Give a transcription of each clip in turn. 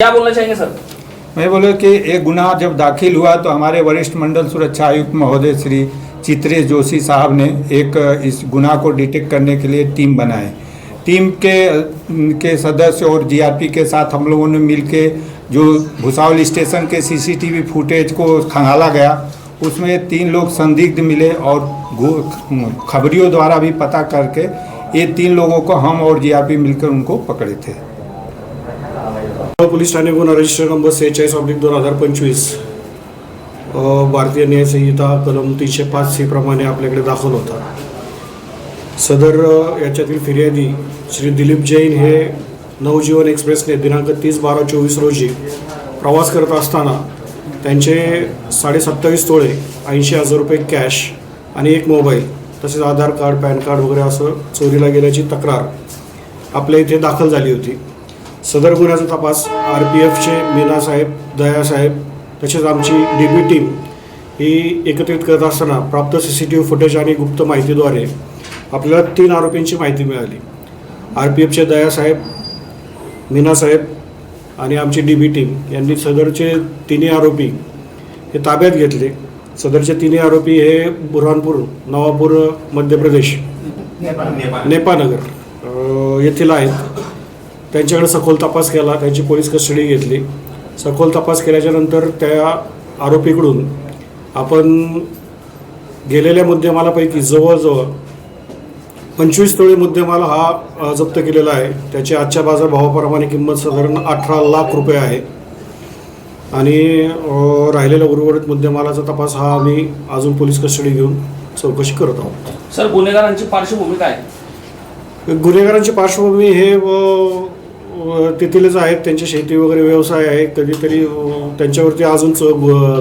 क्या बोलना चाहेंगे सर? मैं बोले कि एक गुनाह जब दाखिल हुआ तो हमारे वरिष्ठ मंडल सुरक्षा आयुक्त महोदय श्री चित्रेश जोशी साहब ने एक, इस गुनाह को डिटेक्ट करने के लिए टीम बनाए टीम के के सदस्य और जीआरपी के साथ हम लोगों ने मिलके जो भुसावल स्टेशन के सीसीटीवी फुटेज को खंगाला गया, उसमें तीन लोग संदिग्ध मिले और खबरियों द्वारा भी पता करके ये तीन लोगों को हम और जीआरपी मिलकर उनको पकड़े थे। पोलीस ठाणे गुन्हा रजिस्टर नंबर सेहेचाळीस ऑब्लिक दोन हजार पंचवीस. भारतीय न्याय संहिता कलम तीनशे पाच सी प्रमाणे आपल्याकडे दाखल होता. सदर याच्यातील फिर्यादी श्री दिलीप जैन हे नवजीवन एक्सप्रेसने दिनांक तीस बारा चोवीस रोजी प्रवास करत असताना त्यांचे साडेसत्तावीस तोळे ऐंशी हजार रुपये कॅश आणि एक मोबाईल तसेच आधार कार्ड पॅन कार्ड वगैरे असं चोरीला गेल्याची तक्रार आपल्या इथे दाखल झाली होती. सदर गुन्ह्याचा तपास आर पी एफचे मीना साहेब दया साहेब तसेच आमची डी बी टीम ही एकत्रित करत असताना प्राप्त C C T V footage आणि गुप्त माहितीद्वारे आपल्याला तीन आरोपींची माहिती मिळाली. आर पी एफचे दया साहेब मीना साहेब आणि आमची डी बी टीम यांनी सदरचे तिन्ही आरोपी हे ताब्यात घेतले. सदरचे तिन्ही आरोपी हे बुरहानपूर नवापूर मध्य प्रदेश नेपानगर अ, येथील आहेत. त्यांच्याकडे सखोल तपास केला त्यांची पोलीस कस्टडी घेतली. सखोल तपास केल्याच्यानंतर त्या आरोपीकडून आपण गेलेल्या मुद्देमालापैकी जवळजवळ पंचवीस तोळे मुद्देमाल हा जप्त केलेला आहे. त्याची आजच्या बाजार भावाप्रमाणे किंमत साधारण अठरा लाख रुपये आहे. आणि राहिलेल्या उर्वरित मुद्देमालाचा तपास हा आम्ही अजून पोलीस कस्टडी घेऊन चौकशी करत आहोत. सर गुन्हेगारांची पार्श्वभूमी काय? गुन्हेगारांची पार्श्वभूमी हे तेथीलच आहेत त्यांची शेती वगैरे व्यवसाय आहे कधीतरी त्यांच्यावरती अजून चो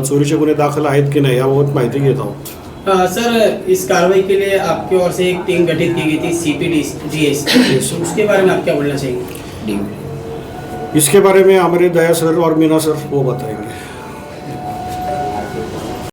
चोरीचे गुन्हे दाखल आहेत की नाही याबाबत माहिती घेत आहोत. सर इस कार्रवाई के लिए आपकी ओर से एक टीम गठित की गई थी C P D G S उसके बारे में आप क्या बोलना चाहेंगे? इसके बारे में हमारे दया सर और मीना सर वो बताएंगे।